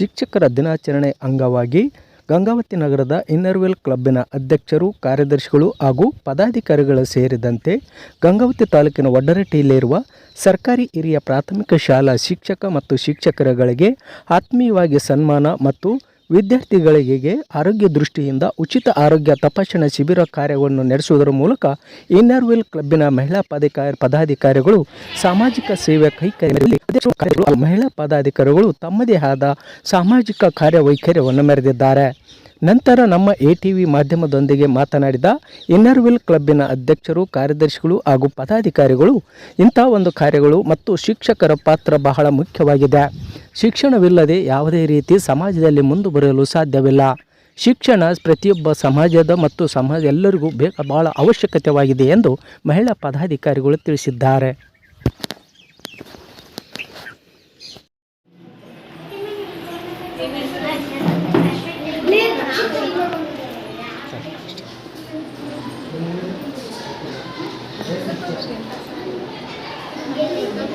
ಶಿಕ್ಷಕರ ದಿನಾಚರಣೆ ಅಂಗವಾಗಿ ಗಂಗಾವತಿ ನಗರದ ಇನ್ನರ್ವೆಲ್ ಕ್ಲಬ್ಬಿನ ಅಧ್ಯಕ್ಷರು, ಕಾರ್ಯದರ್ಶಿಗಳು ಹಾಗೂ ಪದಾಧಿಕಾರಿಗಳು ಸೇರಿದಂತೆ ಗಂಗಾವತಿ ತಾಲೂಕಿನ ಒಡ್ಡರಟ್ಟಿಯಲ್ಲಿರುವ ಸರ್ಕಾರಿ ಹಿರಿಯ ಪ್ರಾಥಮಿಕ ಶಾಲಾ ಶಿಕ್ಷಕ ಮತ್ತು ಶಿಕ್ಷಕರುಗಳಿಗೆ ಆತ್ಮೀಯವಾಗಿ ಸನ್ಮಾನ ಮತ್ತು ವಿದ್ಯಾರ್ಥಿಗಳಿಗೆ ಆರೋಗ್ಯ ದೃಷ್ಟಿಯಿಂದ ಉಚಿತ ಆರೋಗ್ಯ ತಪಾಸಣಾ ಶಿಬಿರ ಕಾರ್ಯವನ್ನು ನಡೆಸುವುದರ ಮೂಲಕ ಇನ್ನರ್ವೆಲ್ ಕ್ಲಬ್ಬಿನ ಮಹಿಳಾ ಪದಾಧಿಕಾರಿ ಪದಾಧಿಕಾರಿಗಳು ಸಾಮಾಜಿಕ ಸೇವೆ ಹಾಗೂ ಮಹಿಳಾ ಪದಾಧಿಕಾರಿಗಳು ತಮ್ಮದೇ ಆದ ಸಾಮಾಜಿಕ ಕಾರ್ಯವೈಖರ್ಯವನ್ನು ಮೆರೆದಿದ್ದಾರೆ. ನಂತರ ನಮ್ಮ ಎ ಟಿ ಮಾಧ್ಯಮದೊಂದಿಗೆ ಮಾತನಾಡಿದ ಇನ್ನರ್ವಿಲ್ ಕ್ಲಬ್ಬಿನ ಅಧ್ಯಕ್ಷರು, ಕಾರ್ಯದರ್ಶಿಗಳು ಹಾಗೂ ಪದಾಧಿಕಾರಿಗಳು, ಇಂಥ ಒಂದು ಕಾರ್ಯಗಳು ಮತ್ತು ಶಿಕ್ಷಕರ ಪಾತ್ರ ಬಹಳ ಮುಖ್ಯವಾಗಿದೆ. ಶಿಕ್ಷಣವಿಲ್ಲದೆ ಯಾವುದೇ ರೀತಿ ಸಮಾಜದಲ್ಲಿ ಮುಂದೆ ಬರಲು ಸಾಧ್ಯವಿಲ್ಲ. ಶಿಕ್ಷಣ ಪ್ರತಿಯೊಬ್ಬ ಸಮಾಜದ ಮತ್ತು ಸಮಾಜ ಎಲ್ಲರಿಗೂ ಬೇಕ ಬಹಳ ಅವಶ್ಯಕತೆವಾಗಿದೆ ಎಂದು ಮಹಿಳಾ ಪದಾಧಿಕಾರಿಗಳು ತಿಳಿಸಿದ್ದಾರೆ.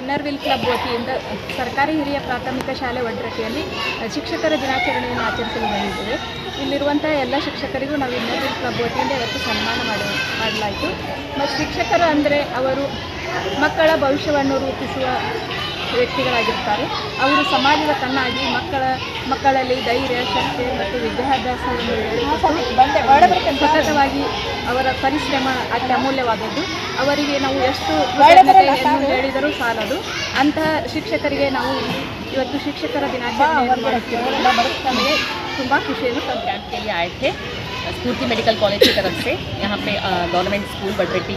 ಇನ್ನರ್ವಿಲ್ ಕ್ಲಬ್ ವತಿಯಿಂದ ಸರ್ಕಾರಿ ಹಿರಿಯ ಪ್ರಾಥಮಿಕ ಶಾಲೆ ಒಡ್ರಟ್ಟಿಯಲ್ಲಿ ಶಿಕ್ಷಕರ ದಿನಾಚರಣೆಯನ್ನು ಆಚರಿಸಲು ಬಂದಿದ್ದೇವೆ. ಇಲ್ಲಿರುವಂಥ ಎಲ್ಲ ಶಿಕ್ಷಕರಿಗೂ ನಾವು ಇನ್ನರ್ವಿಲ್ ಕ್ಲಬ್ ವತಿಯಿಂದ ಇವತ್ತು ಸನ್ಮಾನ ಮಾಡಿ ಮಾಡಲಾಯಿತು. ಮತ್ತು ಶಿಕ್ಷಕರು ಅಂದರೆ ಅವರು ಮಕ್ಕಳ ಭವಿಷ್ಯವನ್ನು ರೂಪಿಸುವ ವ್ಯಕ್ತಿಗಳಾಗಿರ್ತಾರೆ. ಅವರು ಸಮಾಜದ ಕಣ್ಣಾಗಿ ಮಕ್ಕಳ ಮಕ್ಕಳಲ್ಲಿ ಧೈರ್ಯ ಶಕ್ತಿ ಮತ್ತು ವಿದ್ಯಾಭ್ಯಾಸವನ್ನು ಸತತವಾಗಿ ಅವರ ಪರಿಶ್ರಮ ಅತಿ ಅಮೂಲ್ಯವಾದದ್ದು ಅವರಿಗೆ ನಾವು ಎಷ್ಟು ಕೃತಜ್ಞತೆಯನ್ನು ಹೇಳಿದರೂ ಸಾಲದು ಅಂತಹ ಶಿಕ್ಷಕರಿಗೆ ನಾವು ಇವತ್ತು ಶಿಕ್ಷಕರ ದಿನಾಚರಣೆಯನ್ನು ಮಾಡುತ್ತಿರುವುದು ನಮಗೆ ತುಂಬ ಖುಷಿಯನ್ನು ತಂದಿದೆ कैंप के लिए आए थे स्फूर्ति मेडिकल कॉलेज की तरफ से यहाँ पे गवर्नमेंट स्कूल बडरेटी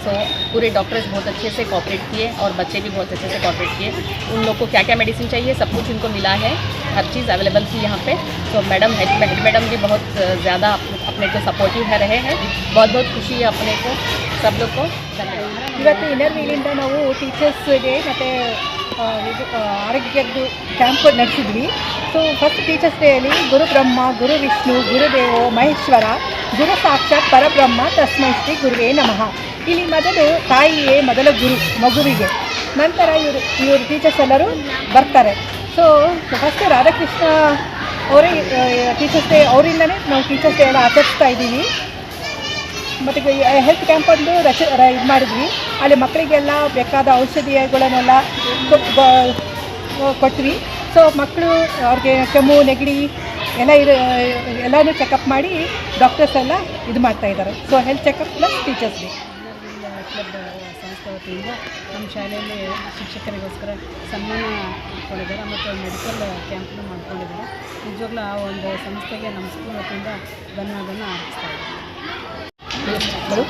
सो पूरे डॉक्टर्स बहुत अच्छे से कॉपरेट किए और बच्चे भी बहुत अच्छे से कॉपरेट किए उन लोग को क्या क्या मेडिसिन चाहिए सब कुछ उनको मिला है हर चीज़ अवेलेबल थी यहाँ पे तो मैडम हेड हेड मैडम भी बहुत ज़्यादा अपने को सपोर्टिव है रहे हैं बहुत बहुत खुशी है अपने को सब लोग को धन्यवाद ಇವತ್ತು ಇನ್ನರ್ವೀಲಿಂದ ನಾವು ಟೀಚರ್ಸ್ಗೆ ಮತ್ತು ಇದು ಆ, ಆರೋಗ್ಯದ್ದು ಕ್ಯಾಂಪ್ ನಡೆಸಿದ್ವಿ ಸೊ ಫಸ್ಟ್ ಟೀಚರ್ಸ್ ಡೇಯಲ್ಲಿ ಗುರು ಬ್ರಹ್ಮ ಗುರು ವಿಷ್ಣು ಗುರುದೇವೋ ಮಹೇಶ್ವರ ಗುರು ಸಾಕ್ಷಾತ್ ಪರಬ್ರಹ್ಮ ತಸ್ಮೈ ಶ್ರೀ ಗುರುವೇ ನಮಃ ಇಲ್ಲಿ ಮೊದಲು ತಾಯಿಯೇ ಮೊದಲ ಗುರು, ಮಗುವಿಗೆ. ನಂತರ ಇವರು ಇವರು ಟೀಚರ್ಸ್ ಎಲ್ಲರೂ ಬರ್ತಾರೆ. ಸೊ ಫಸ್ಟ್ ರಾಧಾಕೃಷ್ಣ ಅವರೇ ಟೀಚರ್ಸ್ ಡೇ ಅವರಿಂದನೇ ನಾವು ಟೀಚರ್ಸ್ ಡೇ ಎಲ್ಲ ಆಚರಿಸ್ತಾ ಇದ್ದೀವಿ. ಮತ್ತು ಹೆಲ್ತ್ ಕ್ಯಾಂಪ್ ಒಂದು ರಚ ಇದು ಮಾಡಿದ್ವಿ. ಅಲ್ಲಿ ಮಕ್ಕಳಿಗೆಲ್ಲ ಬೇಕಾದ ಔಷಧಿಗಳನ್ನೆಲ್ಲ ಕೊಟ್ವಿ. ಸೊ ಮಕ್ಕಳು ಅವ್ರಿಗೆ ಕೆಮ್ಮು, ನೆಗಡಿ ಎಲ್ಲ ಇರೋ, ಎಲ್ಲನೂ ಚೆಕಪ್ ಮಾಡಿ ಡಾಕ್ಟರ್ಸ್ ಎಲ್ಲ ಇದು ಮಾಡ್ತಾ ಇದ್ದಾರೆ. So health checkup plus teachers club ಸಂಸ್ಥೆ ವತಿಯಿಂದ ನಮ್ಮ ಶಾಲೆಯಲ್ಲಿ ಶಿಕ್ಷಕರಿಗೋಸ್ಕರ ಸನ್ಮಾನ ಮಾಡ್ಕೊಂಡಿದ್ದಾರೆ ಮತ್ತು ಮೆಡಿಕಲ್ ಕ್ಯಾಂಪ್ನೂ ಮಾಡ್ಕೊಂಡಿದ್ದಾರೆ. ನಿಜವಾಗ್ಲೂ ಆ ಒಂದು ಸಂಸ್ಥೆಗೆ ನಮ್ಮ ಸ್ಕೂಲ್ ವತಿಯಿಂದ ಧನ್ಯವಾದನ ಅರ್ಪಿಸ್ತಾ ಇದ್ದಾರೆ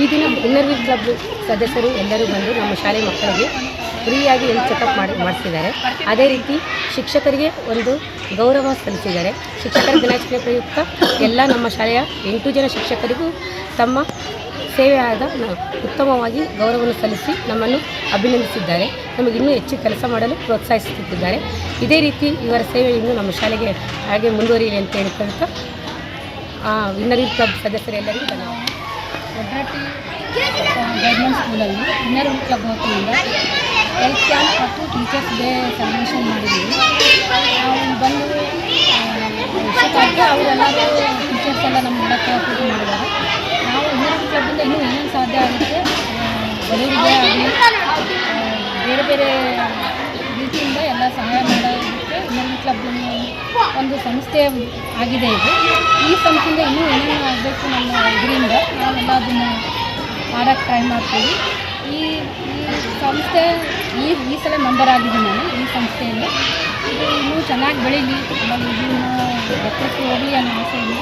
ಈ ದಿನ ಇನ್ನರ್ವಿ ಕ್ಲಬ್ ಸದಸ್ಯರು ಎಲ್ಲರೂ ಬಂದು ನಮ್ಮ ಶಾಲೆ ಮಕ್ಕಳಿಗೆ ಫ್ರೀಯಾಗಿ ಹೆಲ್ತ್ ಚೆಕಪ್ ಮಾಡಿ ಮಾಡಿಸಿದ್ದಾರೆ. ಅದೇ ರೀತಿ ಶಿಕ್ಷಕರಿಗೆ ಒಂದು ಗೌರವ ಸಲ್ಲಿಸಿದ್ದಾರೆ. ಶಿಕ್ಷಕರ ದಿನಾಚರಣೆ ಪ್ರಯುಕ್ತ ಎಲ್ಲ ನಮ್ಮ ಶಾಲೆಯ ಎಂಟು ಜನ ಶಿಕ್ಷಕರಿಗೂ ತಮ್ಮ ಸೇವೆಯಾದ ಉತ್ತಮವಾಗಿ ಗೌರವವನ್ನು ಸಲ್ಲಿಸಿ ನಮ್ಮನ್ನು ಅಭಿನಂದಿಸಿದ್ದಾರೆ. ನಮಗೆ ಇನ್ನೂ ಹೆಚ್ಚು ಕೆಲಸ ಮಾಡಲು ಪ್ರೋತ್ಸಾಹಿಸುತ್ತಿದ್ದಾರೆ. ಇದೇ ರೀತಿ ಇವರ ಸೇವೆ ಇನ್ನೂ ನಮ್ಮ ಶಾಲೆಗೆ ಹಾಗೆ ಮುಂದುವರಿಯಲಿ ಅಂತ ಹೇಳ್ಕೊಳ್ತಾ ವಿನ್ನರಿ ಕ್ಲಬ್ ಸದಸ್ಯರೆಲ್ಲರಿಗೂ ಧನ್ಯವಾದ ನಾವು ಗೌರ್ಮೆಂಟ್ ಸ್ಕೂಲಲ್ಲಿ ಕ್ಲಬ್ ಹೆಲ್ತ್ ಕ್ಯಾಂಪ್ ಮತ್ತು ಟೀಚರ್ಸ್ ಡೇ ಸೆಲೆಬ್ರೇಷನ್ ಮಾಡಿದ್ದೀವಿ ನಾವು ಬಂದು ಅವರೆಲ್ಲರೂ ಟೀಚರ್ಸ್ ಎಲ್ಲ ನಮ್ಮ ಪೂಜೆ ಮಾಡಿದ್ದಾರೆ ಕ್ಲಬ್ಬಿಂದ ಇನ್ನೂ ಏನೇನು ಸಾಧ್ಯ ಆಗುತ್ತೆ? ಬಡವರಿಗೆ ಆಗಲಿ ಬೇರೆ ಬೇರೆ ರೀತಿಯಿಂದ ಎಲ್ಲ ಸಹಾಯ ಮಾಡೋದಕ್ಕೆ ಇನ್ನೊಂದು ಕ್ಲಬ್ ಒಂದು ಸಂಸ್ಥೆ ಆಗಿದೆ ಇದು. ಈ ಸಂಸ್ಥೆಯಿಂದ ಇನ್ನೂ ಏನೇನು ಆಗಬೇಕು ನಮ್ಮ ಇದರಿಂದ ನಾವೆಲ್ಲ ಅದನ್ನು ಮಾಡೋಕ್ಕೆ ಟ್ರೈ ಮಾಡ್ತೀವಿ. ಈ ಈ ಸಂಸ್ಥೆ, ಈ ಈ ಸಲ ಮೆಂಬರ್ ಆಗಿದ್ದೀನಿ ನಾನು, ಈ ಸಂಸ್ಥೆಯಲ್ಲಿ. ಇದು ಇನ್ನೂ ಚೆನ್ನಾಗಿ ಬೆಳೀಲಿ. ಆಮೇಲೆ ಇದನ್ನು ಎತ್ತಕ್ಕೆ ಹೋಗಲಿ ಅನ್ನೋ ಆಸೆಯಿಂದ